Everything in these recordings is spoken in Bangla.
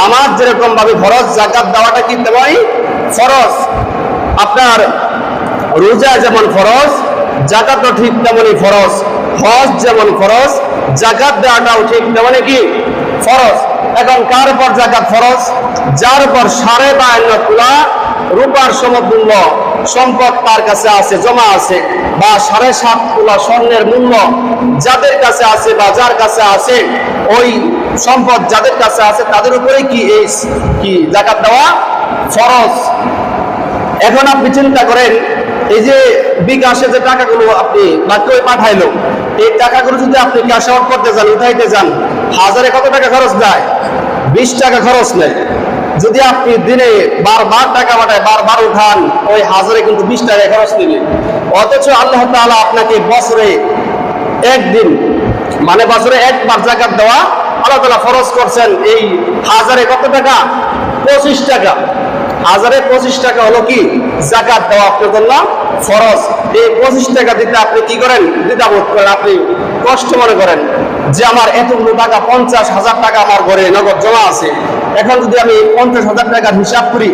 নামাজ যেরকম ভাবে ফরজ জাকাত দেওয়াটা কি তেমনই ফরজ। আপনার রোজা যেমন ফরজ জাকাতও ঠিক তেমনই ফরজ। হজ যেমন ফরজ জাকাত দেওয়াটাও ঠিক তেমনই কি ফরজ। এখন কার উপর জাকাত ফরজ? যার উপর সাড়ে বায়ান্ন তুলা রূপার সমতুল্য সম্পদ তার কাছে আছে, জমা আছে, বা সাড়ে সাত তুলা স্বর্ণের মূল্য যাদের কাছে আছে বা যার কাছে আছে, ওই সম্পদ যাদের কাছে আছে, তাদের উপরে কি এই কি জাকাত দেওয়া ফরজ? এখন আপনি চিন্তা করেন, এই যে বিকাশে যে টাকাগুলো আপনি কেউ পাঠাইলো, এই টাকাগুলো যদি আপনি ক্যাশ আউট করতে যান, উঠাইতে যান, হাজারে কত টাকা খরচ দেয়? বিশ টাকা খরচ নেই। যদি আপনি দিনে বারবার টাকা পাঠায়, বারবার উঠান, ওই হাজারে কিন্তু বিশ টাকা খরচ নেবে অথচ আল্লাহ তাআলা আপনাকে বছরে একদিন মানে বছরে একবার জাকাত দেওয়া আল্লাহ তাআলা ফরজ করছেন এই হাজারে কত টাকা? পঁচিশ টাকা। হাজারে পঁচিশ টাকা হলো কি? জাকাত দেওয়া আপনার জন্য ফরজ। এই পঁচিশ টাকা দিতে আপনি কি করেন? দ্বিধাবোধ করেন। আপনি কষ্ট মনে করেন যে আমার এতগুলো টাকা, পঞ্চাশ হাজার টাকা আমার ঘরে নগদ জমা আছে। এখন যদি আমি পঞ্চাশ হাজার টাকার হিসাব করি,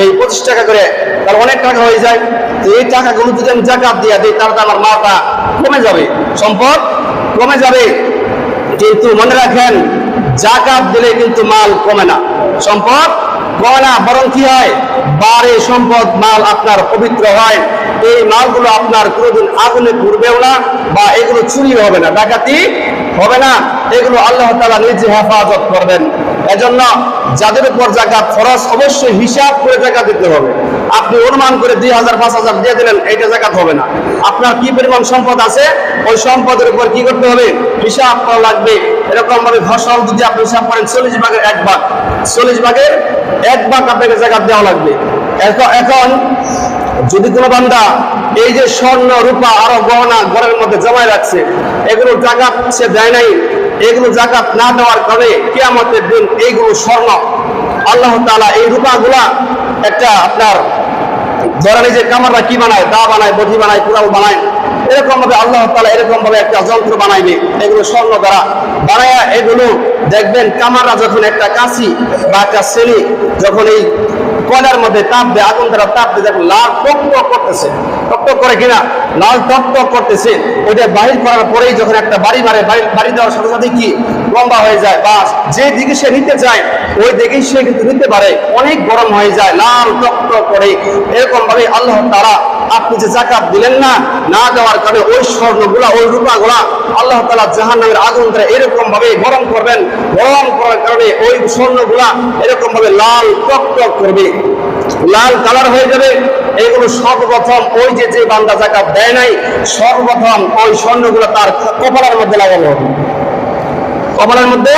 এই পঁচিশ টাকা করে তাহলে অনেক টাকা হয়ে যায়। তো এই টাকাগুলো যদি আমি জাকাত দিয়ে দিই, তাহলে আমার মাটা কমে যাবে। সম্পদ কমে যাবে। কিন্তু মনে রাখেন, জাকাত দিলে কিন্তু মাল কমে না। সম্পদ কমে না, বরং কি হয়? বারে সম্পদ, মাল আপনার পবিত্র হয়। এই মালগুলো আপনার কোনোদিন আগুনে ঘুরবেও না বা এগুলো চুরি হবে না, ডাকাতি হবে না। এগুলো আল্লাহ তালা নিজে হেফাজত করবেন। এজন্য যাদের উপর জাকাত খরচ অবশ্যই হিসাব করে টাকা দিতে হবে। আপনি অনুমান করে দুই হাজার, পাঁচ হাজার দিয়ে দিলেন, এইটা জাকাত হবে না। আপনার কি পরিমাণ সম্পদ আছে, ওই সম্পদের উপর কি করতে হবে? হিসাব করা লাগবে। এরকম ভাবে ফসল যদি আপনি হিসাব করেন, চল্লিশ ভাগের এক ভাগ। চল্লিশ ভাগের এক ভাগ আপনাকে জাকাত দেওয়া লাগবে। এখন যদি কোনো বান্দা এই যে স্বর্ণ, রূপা, আরও গহনা ঘরের মধ্যে জমায় রাখছে, এগুলো জাকাত সে দেয় নাই, এগুলো জাকাত না দেওয়ার কারণে কিয়ামতের দিন এইগুলো স্বর্ণ। আল্লাহ তাআলা এই রূপাগুলা একটা আপনার ধরেন যে কামাররা কি বানায়? দা বানায় বটি বানায়, কুড়াল বানায়। এরকম ভাবে আল্লাহ তাআলা এরকম ভাবে একটা যন্ত্র বানাইবে এগুলো স্বর্ণ দ্বারা এগুলো দেখবেন কামাররা যখন একটা বা একটা যখন এই কয়লার মধ্যে তাপ আগুন দ্বারা তাপ দেখুন লাল টক করতেছে। টক করে কিনা? লাল টক করতেছে। ওইটা বাহির করার পরেই যখন একটা বাড়ি মারে বাড়ি দেওয়ার সাথে সাথে কি? লম্বা হয়ে যায় বা যে দিকে সে নিতে চায়, ওই দিকেই সে কিন্তু নিতে পারে। অনেক গরম হয়ে যায়, লাল টক করে। এরকম ভাবে আল্লাহ তারা আপনি যে জাকাত দিলেন না না দেওয়ার কারণে ওই স্বর্ণগুলা, ওই রূপাগুলা আল্লাহ তালা জাহান নামের আগুন ধরে এরকম ভাবে গরম করবেন। গরম করার কারণে ওই স্বর্ণগুলা এরকম ভাবে লাল টক টক করবে। লাল কালার হয়ে যাবে। এগুলো সর্বপ্রথম ওই যে যে বান্দা জাকাত দেয় নাই, সর্বপ্রথম ওই স্বর্ণগুলো তার কপালের মধ্যে লাগানো হবে। কপালের মধ্যে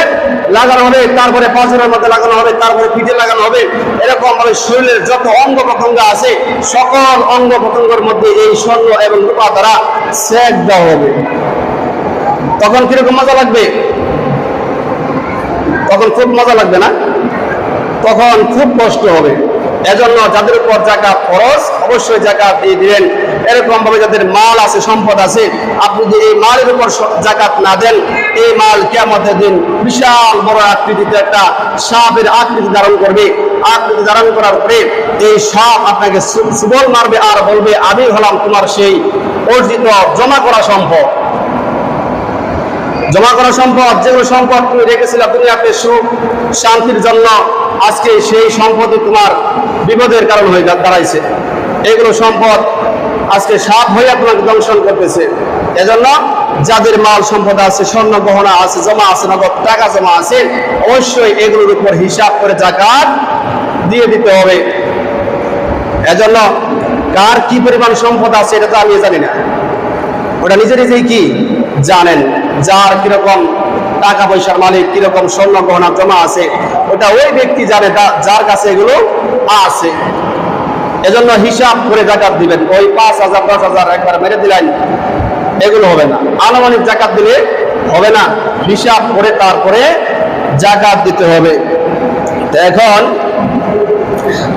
লাগানো হবে, তারপরে পাঁচের মধ্যে লাগানো হবে, তারপরে পিঠে লাগানো হবে। এরকম ভাবে শরীরের যত অঙ্গ প্রত্যঙ্গ আছে, সকল অঙ্গ প্রত্যঙ্গের মধ্যে এই স্বর্ণ এবং রূপা দ্বারা সেক দেওয়া হবে। তখন কীরকম মজা লাগবে? তখন খুব মজা লাগবে না? তখন খুব কষ্ট হবে। এজন্য যাদের উপর জাকাত খরচ অবশ্যই জাকাত দিয়ে দিবেন। এরকম ভাবে যাদের মাল আছে, সম্পদ আছে, আপনি যদি এই মালের উপর জাকাত না দেন, এই মাল কেমতের দিন বিশাল বড় আকৃতিতে একটা সাপের আকৃতি ধারণ করবে। আকৃতি ধারণ করার পরে এই সাপ আপনাকে সুবল মারবে আর বলবে, আমি হলাম তোমার সেই অর্জিত জমা করা সম্পদ। জমা করা সম্পদ, যেগুলো সম্পদ তুমি রেখেছিলে দুনিয়াতে সুখ, শান্তির জন্য, আজকে সেই সম্পদই তোমার বিপদের কারণ হয়ে দাঁড়াইছে। এগুলো সম্পদ আজকে সাপ হয়ে তোমাকে দংশন করতেছে। এজন্য যাদের মাল সম্পদ আছে, স্বর্ণ গহনা আছে, জমা আছে, নগদ টাকা জমা আছে, অবশ্যই এগুলোর উপর হিসাব করে জাকাত দিয়ে দিতে হবে। এজন্য কার কি পরিমাণ সম্পদ আছে, এটা তো আমি জানি না। ওটা নিজে নিজেই কি? জানেন। যার কীরকম টাকা পয়সার মালিক, কীরকম স্বর্ণ গহনা জমা আছে, ওটা ওই ব্যক্তি জানে যার কাছে এগুলো আছে। এজন্য হিসাব করে জাকাত দিবেন। ওই পাঁচ হাজার পাঁচ হাজার একবার মেরে দিলেন, এগুলো হবে না। আনুমানিক জাকাত দিলে হবে না। হিসাব করে তারপরে জাকাত দিতে হবে। এখন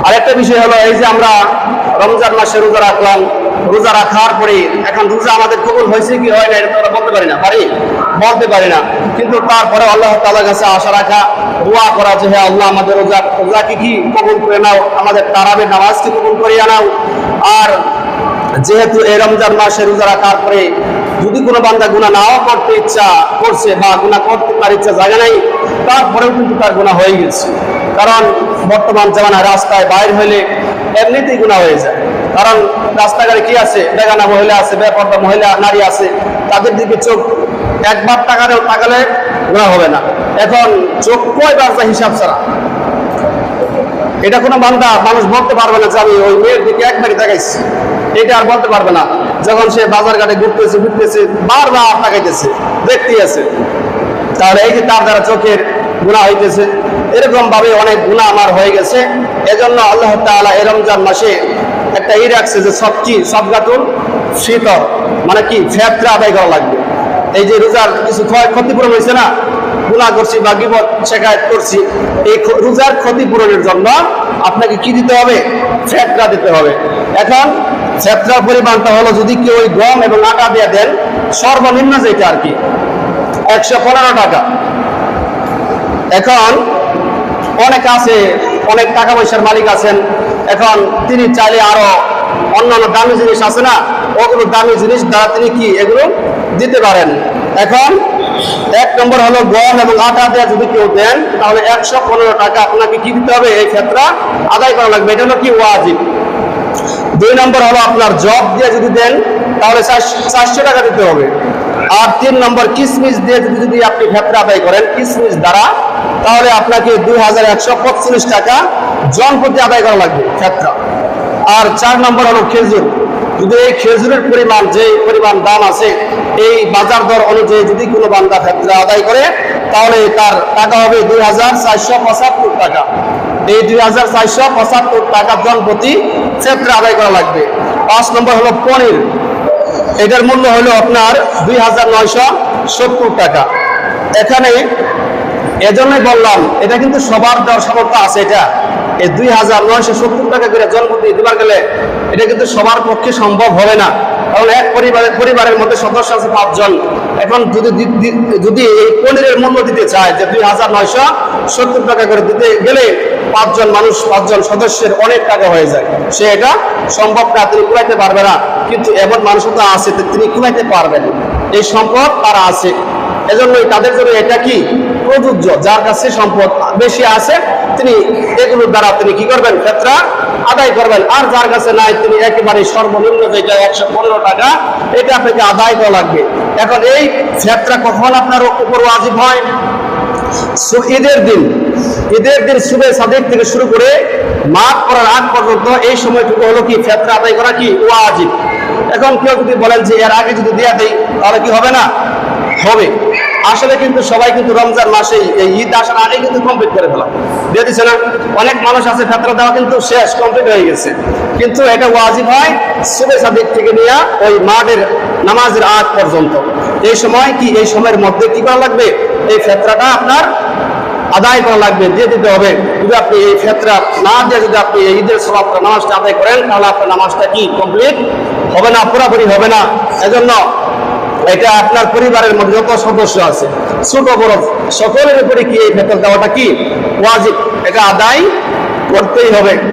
আরেকটা বিষয় হলো, এই যে আমরা রমজান মাসে রোজা রাখলাম রোজা রাখার পরে এখন রোজা আমাদের কবুল হয়েছে কি হয় না, এটা আমরা বলতে পারি না, পারি? বলতে পারি না। কিন্তু তারপরে আল্লাহ তাআলার কাছে আশা রাখা, দোয়া করা যে হ্যাঁ আল্লাহ, আমাদের রোজা, রোজাকে কি কবুল করে নাও? আমাদের তারাবের নামাজকে কবুল করিয়া নাও। আর যেহেতু এই রমজান মাসে রোজা রাখার পরে যদি কোনো বান্দা গুণা নাও করতে ইচ্ছা করছে বা গুণা করতে তার ইচ্ছা জায়গা নাই, তারপরেও কিন্তু তার গুণা হয়ে গেছে। কারণ বর্তমান জামানায় রাস্তায় বাইর হইলে এমনিতেই গুণা হয়ে যায়। কারণ রাস্তাঘাটে কি আছে? বেগানা মহিলা আছে, বেপর্দা মহিলা, নারী আছে। তাদের দিকে চোখ একবার তাকালেও তাকালে গুণা হবে না। এখন চোখ কয়বার যায় হিসাব ছাড়া? এটা কোনো বান্দা, মানুষ বলতে পারবে না যে আমি ওই মেয়ের দিকে একবারই তাকাইছি। এটা আর বলতে পারবে না। যখন সে বাজার ঘাটে ঘুরতেছে ঘুরতেছে বারবার তাকাইতেছে দেখতে আছে। তাহলে এই যে তার দ্বারা চোখের গুণা হইতেছে এরকম ভাবে অনেক গুণা আমার হয়ে গেছে। এজন্য আল্লাহ তাআলা এই রমজান মাসে একটা ই রাখছে যে সব কি, সব গাতুল শীতল মানে কি, ফেতরা আদায় করা লাগবে। এই যে রোজার কিছু ক্ষয় ক্ষতিপূরণ হয়েছে না গুণা করছি বা গিবত শেখায়ত করছি, এই রোজার ক্ষতিপূরণের জন্য আপনাকে কি দিতে হবে? ফেতরা দিতে হবে। এখন ফেতরার পরিমাণটা হলো যদি কেউ ওই গম এবং আটা দিয়ে দেন, সর্বনিম্ন যেটা আর কি, একশো পনেরো টাকা। এখন অনেক আছে, অনেক টাকা পয়সার মালিক আছেন এখন তিনি চাইলে আরও অন্যান্য দামি জিনিস আছে না? ওগুলো দামি জিনিস দ্বারা তিনি কি এগুলো দিতে পারেন? এখন এক নম্বর হলো গম এবং আটা দিয়ে যদি কেউ দেন, তাহলে একশো পনেরো টাকা আপনাকে কি দিতে হবে? এই ক্ষেত্রে আদায় করা লাগবে। এটা হলো কি ওয়াজিব? দুই নম্বর হলো আপনার জব দিয়ে যদি দেন, তাহলে চারশো টাকা দিতে হবে। আর তিন নম্বর কিসমিস দিয়ে যদি আপনি ক্ষেত্রে আদায় করেন, কিসমিস দ্বারা তাহলে আপনাকে দুই হাজার একশো পঁচিশ টাকা জন প্রতি আদায় করা লাগবে, ক্ষেত্রা। আর চার নম্বর হলো খেজুর। যদি এই খেজুরের পরিমাণ, যে পরিমাণ দাম আছে, এই বাজার দর অনুযায়ী যদি কোনো বান্দা ক্ষেত্রে আদায় করে, তাহলে তার টাকা হবে দুই হাজার চারশো পঁচাত্তর টাকা। এই দুই হাজার চারশো পঁচাত্তর টাকা জন প্রতি ক্ষেত্রে আদায় করা লাগবে। পাঁচ নম্বর হলো পনির। এটার মূল্য হলো আপনার দুই হাজার নয়শো সত্তর টাকা। এখানে এজন্যই বললাম, এটা কিন্তু সবার দেওয়ার সামর্থ্য আছে এটা। এই দুই হাজার নয়শো সত্তর টাকা করে জন্মতি দিবার গেলে এটা কিন্তু সবার পক্ষে সম্ভব হবে না। কারণ এক পরিবারের পরিবারের মধ্যে সদস্য আছে পাঁচজন। এখন যদি যদি এই পনিরের মূল্য দিতে চায় যে দুই হাজার নয়শো সত্তর টাকা করে দিতে গেলে পাঁচজন মানুষ, পাঁচজন সদস্যের অনেক টাকা হয়ে যায়। সে এটা সম্ভব না, তিনি কুলাইতে পারবে না। কিন্তু এমন মানুষও তো আছে তিনি কুলাইতে পারবেন এই সম্পদ তারা আছে। এজন্যই তাদের জন্য এটা কি? প্রযোজ্য। যার কাছে সম্পদ বেশি আছে, তিনি এগুলোর দ্বারা তিনি কি করবেন? ক্ষেত্রা আদায় করবেন। আর যার কাছে নাই, তিনি একেবারে সর্বনিম্ন যেটা একশো পনেরো টাকা, এটা আপনাকে আদায় করা লাগবে। এখন এই ক্ষেত্রা কখন আপনার উপর ওয়াজিব হয়? ঈদের দিন। ঈদের দিন শুভে সাদেক থেকে শুরু করে মাঘ করার আগ পর্যন্ত এই সময়টুকু হলো কি? ফেতরা আদায় করা কি? ও ওয়াজিব। এখন কেউ যদি বলেন যে, এর আগে যদি দেয়া দেয় তাহলে কি হবে না? হবে। আসলে কিন্তু সবাই কিন্তু রমজান মাসেই এই ঈদ আসার আগে কিন্তু কমপ্লিট করে ফেলা। দিয়ে দিচ্ছে না, অনেক মানুষ আছে, ফেতরা দেওয়া কিন্তু শেষ কমপ্লিট হয়ে গেছে। কিন্তু এটা ওয়াজিব হয় শুভে সাদিক থেকে নিয়ে ওই মাঠের নামাজের আগ পর্যন্ত। এই সময় কি, এই সময়ের মধ্যে কি করা লাগবে? এই ফেতরাটা আপনার আদায় করা লাগবে, দিয়ে দিতে হবে। যদি আপনি এই ফেতরা না দিয়ে যদি আপনি এই ঈদের সব নামাজটা আদায় করেন, তাহলে আপনার নামাজটা কি কমপ্লিট হবে না, পুরোপুরি হবে না। এজন্য এটা আপনার পরিবারের মধ্যে যত সদস্য আছে, ছোট বড় সকলের উপরে কি এই ফেতর দেওয়াটা কি? ওয়াজিব এটা আদায় করতেই হবে।